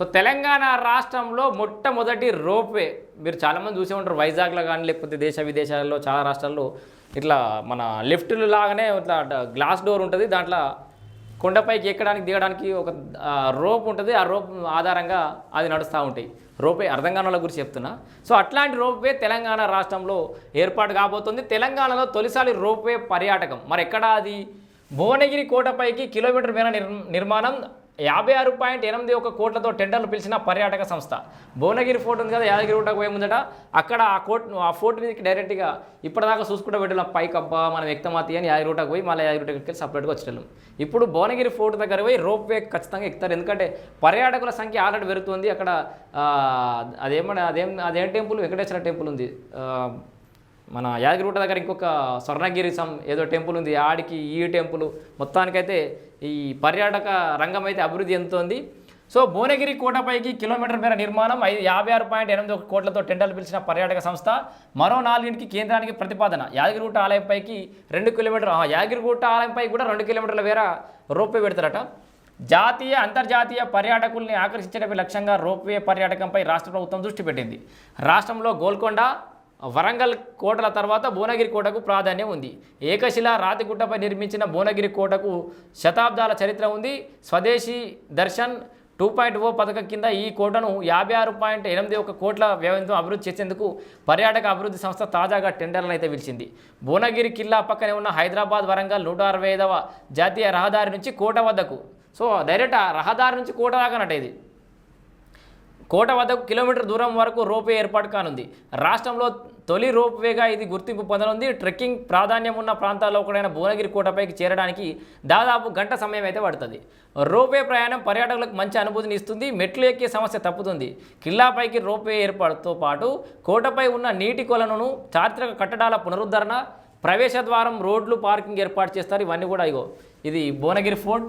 So Telangana రాష్ట్రంలో మొట్టమొదటి ropeway. మీరు చాలామంది చూసే ఉంటారు వైజాగ్లో కానీ లేకపోతే దేశ విదేశాల్లో చాలా రాష్ట్రాల్లో ఇట్లా మన లిఫ్ట్లు లాగానే ఇట్లా గ్లాస్ డోర్ ఉంటుంది. దాంట్లో కొండపైకి ఎక్కడానికి దిగడానికి ఒక రోప్ ఉంటుంది. ఆ రోప్ ఆధారంగా అది నడుస్తూ ఉంటాయి. రోపే అర్థం కాని వాళ్ళ గురించి చెప్తున్నా. సో అట్లాంటి రోప్వే తెలంగాణ రాష్ట్రంలో ఏర్పాటు కాబోతుంది. తెలంగాణలో తొలిసారి రోప్వే పర్యాటకం. మరి ఎక్కడ అది? భువనగిరి కోటపైకి కిలోమీటర్ మేర నిర్మాణం యాభై ఆరు పాయింట్ ఎనిమిది ఒక కోట్లతో టెండర్లు పిలిచిన పర్యాటక సంస్థ. భువనగిరి ఫోర్ట్ ఉంది కదా యాదగిరి గుట్టకు పోయే ముందట అక్కడ ఆ కోట్ ఆ ఫోర్ట్ మీదకి డైరెక్ట్గా ఇప్పటిదాకా చూసుకుంటూ పెట్టిన పైకబ్బా మనం ఎక్తమాతి అని యాదగిరి గుట్టకు పోయి మళ్ళీ యాదగిరి గుట్టకి వెళ్ళి సపరేట్గా వచ్చేటం ఇప్పుడు భువనగిరి ఫోర్ట్ దగ్గర పోయి రోప్ వే ఖచ్చితంగా ఎక్కుతారు. ఎందుకంటే పర్యాటకుల సంఖ్య ఆల్రెడీ పెరుగుతుంది. అక్కడ అదేమన్నా అదేం అదేం టెంపుల్? వెంకటేశ్వర టెంపుల్ ఉంది. మన యాదగిరిగుట్ట దగ్గర ఇంకొక స్వర్ణగిరి సం ఏదో టెంపుల్ ఉంది ఆడికి ఈ టెంపుల్. మొత్తానికైతే ఈ పర్యాటక రంగం అయితే అభివృద్ధి చెందుతోంది. సో భువనగిరి కోటపైకి కిలోమీటర్ మేర నిర్మాణం ఐదు యాభై ఆరు పాయింట్ ఎనిమిది ఒక కోట్లతో టెండర్లు పిలిచిన పర్యాటక సంస్థ మరో నాలుగింటికి కేంద్రానికి ప్రతిపాదన. యాదగిరిగుట్ట ఆలయంపైకి రెండు కిలోమీటర్ యాదగిరిగుట్ట ఆలయంపై కూడా రెండు కిలోమీటర్ల వేర రోప్వే పెడతారట. జాతీయ అంతర్జాతీయ పర్యాటకుల్ని ఆకర్షించడమే లక్ష్యంగా రోప్వే పర్యాటకంపై రాష్ట్ర ప్రభుత్వం దృష్టి పెట్టింది. రాష్ట్రంలో గోల్కొండ వరంగల్ కోటల తర్వాత భువనగిరి కోటకు ప్రాధాన్యం ఉంది. ఏకశిల రాతిగుట్టపై నిర్మించిన భువనగిరి కోటకు శతాబ్దాల చరిత్ర ఉంది. స్వదేశీ దర్శన్ టూ పాయింట్ ఓ పథకం కింద ఈ కోటను యాభై ఆరు పాయింట్ ఎనిమిది ఒక కోట్ల వ్యయంతో అభివృద్ధి చేసేందుకు పర్యాటక అభివృద్ధి సంస్థ తాజాగా టెండర్లను అయితే పిలిచింది భువనగిరి కిల్లా పక్కనే ఉన్న హైదరాబాద్ వరంగల్ నూట అరవై ఐదవ జాతీయ రహదారి నుంచి కోట వద్దకు. సో డైరెక్ట్ రహదారి నుంచి కోట దాకా ఇది కోట వద్దకు కిలోమీటర్ దూరం వరకు రోప్వే ఏర్పాటు కానుంది. రాష్ట్రంలో తొలి రోప్వేగా ఇది గుర్తింపు పొందనుంది. ట్రెక్కింగ్ ప్రాధాన్యం ఉన్న ప్రాంతాల్లో ఒకటైన భువనగిరి కోటపైకి చేరడానికి దాదాపు గంట సమయం అయితే పడుతుంది. రోప్వే ప్రయాణం పర్యాటకులకు మంచి అనుభూతిని ఇస్తుంది. మెట్లు ఎక్కే సమస్య తప్పుతుంది. కిల్లాపైకి రోప్వే ఏర్పాటుతో పాటు కోటపై ఉన్న నీటి కొలనును చారిత్రక కట్టడాల పునరుద్ధరణ ప్రవేశ ద్వారం రోడ్లు పార్కింగ్ ఏర్పాటు చేస్తారు. ఇవన్నీ కూడా ఇగో. ఇది భువనగిరి ఫోర్ట్.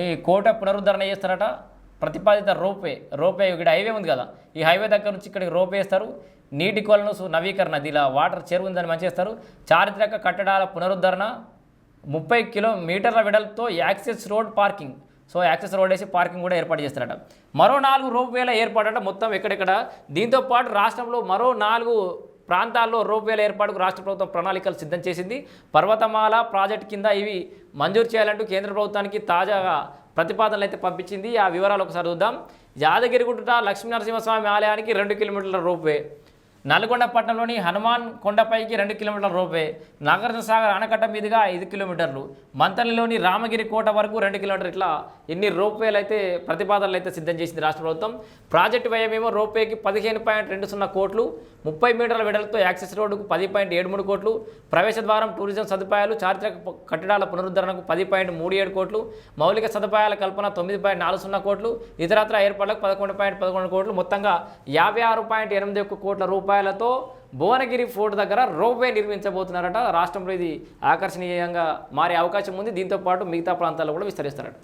ఈ కోట పునరుద్ధరణ చేస్తారట. ప్రతిపాదిత రోప్వే రోప్వే ఇక్కడ హైవే ఉంది కదా. ఈ హైవే దగ్గర నుంచి ఇక్కడికి రోప్ వేస్తారు. నీటి కొలను నవీకరణ అది ఇలా వాటర్ చెరువు ఉందని మంచి చేస్తారు చారిత్రక కట్టడాల పునరుద్ధరణ ముప్పై కిలోమీటర్ల వెడల్పుతో access road parking. So access road వేసి పార్కింగ్ కూడా ఏర్పాటు చేస్తారట. మరో నాలుగు రోప్వేల ఏర్పాటట మొత్తం ఎక్కడెక్కడ? దీంతో పాటు రాష్ట్రంలో మరో నాలుగు ప్రాంతాల్లో రోప్వేల ఏర్పాటుకు రాష్ట్ర ప్రభుత్వం ప్రణాళికలు సిద్ధం చేసింది. పర్వతమాల ప్రాజెక్ట్ కింద ఇవి మంజూరు చేయాలంటూ కేంద్ర ప్రభుత్వానికి తాజాగా ప్రతిపాదనలు అయితే పంపించింది. ఆ వివరాలు ఒకసారి చూద్దాం. యాదగిరిగుట్ట లక్ష్మీనరసింహస్వామి ఆలయానికి రెండు కిలోమీటర్ల రోప్వే. నల్గొండ పట్టణంలోని హనుమాన్ కొండపైకి రెండు కిలోమీటర్ల రూపే నాగార్జున సాగర్ ఆనకట్ట మీదుగా ఐదు కిలోమీటర్లు మంతలిలోని రామగిరి కోట వరకు రెండు కిలోమీటర్ ఇట్లా ఎన్ని రోప్వేలు అయితే ప్రతిపాదనలు అయితే సిద్ధం చేసింది రాష్ట్ర ప్రభుత్వం. ప్రాజెక్టు వ్యయమేమో రోప్వేకి పదిహేను పాయింట్ రెండు సున్నా కోట్లు ముప్పై మీటర్ల వెడల్తో యాక్సెస్ రోడ్డుకు పది పాయింట్ ఏడు మూడు కోట్లు ప్రవేశ ద్వారం టూరిజం సదుపాయాలు చారిత్రక కట్టడాల పునరుద్ధరణకు పది పాయింట్ మూడు ఏడు కోట్లు మౌలిక సదుపాయాల కల్పన తొమ్మిది పాయింట్ నాలుగు సున్నా కోట్లు ఇతరత్ర ఏర్పాట్లకు పదకొండు పాయింట్ పదకొండు కోట్లు మొత్తంగా యాభై ఆరు పాయింట్ ఎనిమిది ఒక్క కోట్ల రూపాయలతో భువనగిరి ఫోర్ట్ దగ్గర రోప్వే నిర్మించబోతున్నారట. రాష్ట్రంలో ఇది ఆకర్షణీయంగా మారే అవకాశం ఉంది. దీంతో పాటు మిగతా ప్రాంతాల్లో కూడా విస్తరిస్తారట.